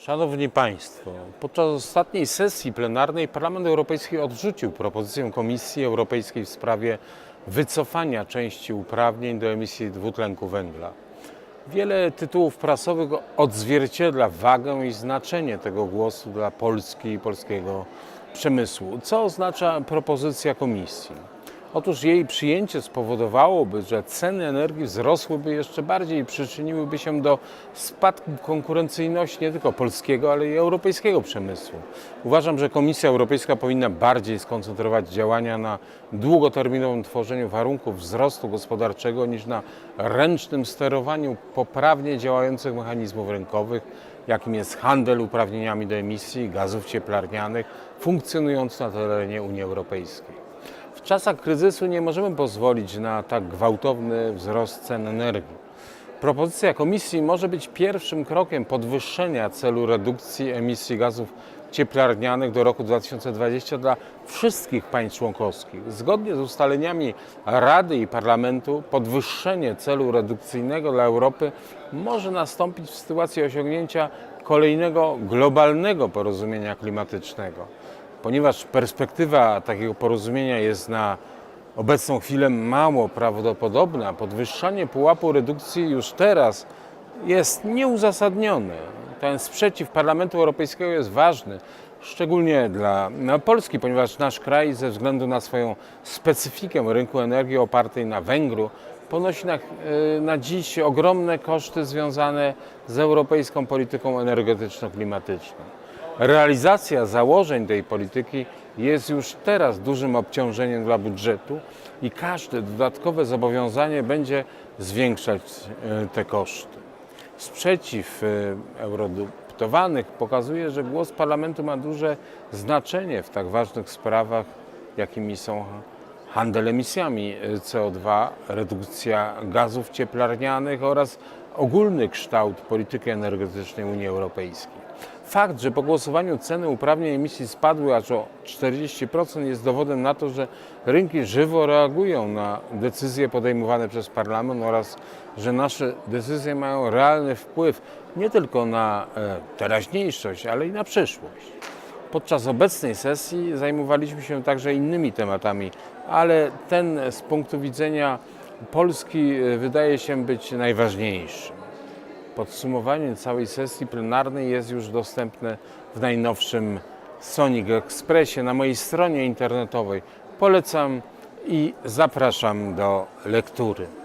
Szanowni Państwo, podczas ostatniej sesji plenarnej Parlament Europejski odrzucił propozycję Komisji Europejskiej w sprawie wycofania części uprawnień do emisji dwutlenku węgla. Wiele tytułów prasowych odzwierciedla wagę i znaczenie tego głosu dla Polski i polskiego przemysłu. Co oznacza propozycja Komisji? Otóż jej przyjęcie spowodowałoby, że ceny energii wzrosłyby jeszcze bardziej i przyczyniłyby się do spadku konkurencyjności nie tylko polskiego, ale i europejskiego przemysłu. Uważam, że Komisja Europejska powinna bardziej skoncentrować działania na długoterminowym tworzeniu warunków wzrostu gospodarczego niż na ręcznym sterowaniu poprawnie działających mechanizmów rynkowych, jakim jest handel uprawnieniami do emisji gazów cieplarnianych funkcjonujący na terenie Unii Europejskiej. W czasach kryzysu nie możemy pozwolić na tak gwałtowny wzrost cen energii. Propozycja Komisji może być pierwszym krokiem podwyższenia celu redukcji emisji gazów cieplarnianych do roku 2020 dla wszystkich państw członkowskich. Zgodnie z ustaleniami Rady i Parlamentu podwyższenie celu redukcyjnego dla Europy może nastąpić w sytuacji osiągnięcia kolejnego globalnego porozumienia klimatycznego. Ponieważ perspektywa takiego porozumienia jest na obecną chwilę mało prawdopodobna, podwyższanie pułapu redukcji już teraz jest nieuzasadnione. Ten sprzeciw Parlamentu Europejskiego jest ważny, szczególnie dla Polski, ponieważ nasz kraj ze względu na swoją specyfikę rynku energii opartej na węglu ponosi na, e, na dziś ogromne koszty związane z europejską polityką energetyczno-klimatyczną. Realizacja założeń tej polityki jest już teraz dużym obciążeniem dla budżetu i każde dodatkowe zobowiązanie będzie zwiększać e, te koszty. Sprzeciw e, eurodeputanych pokazuje, że głos parlamentu ma duże znaczenie w tak ważnych sprawach, jakimi są handel emisjami e, CO2, redukcja gazów cieplarnianych oraz ogólny kształt polityki energetycznej Unii Europejskiej. Fakt, że po głosowaniu ceny uprawnień emisji spadły aż o 40% jest dowodem na to, że rynki żywo reagują na decyzje podejmowane przez Parlament oraz że nasze decyzje mają realny wpływ nie tylko na e, teraźniejszość, ale i na przyszłość. Podczas obecnej sesji zajmowaliśmy się także innymi tematami, ale ten z punktu widzenia Polski e, wydaje się być najważniejszy. Podsumowanie całej sesji plenarnej jest już dostępne w najnowszym Sonic Expressie na mojej stronie internetowej. Polecam i zapraszam do lektury.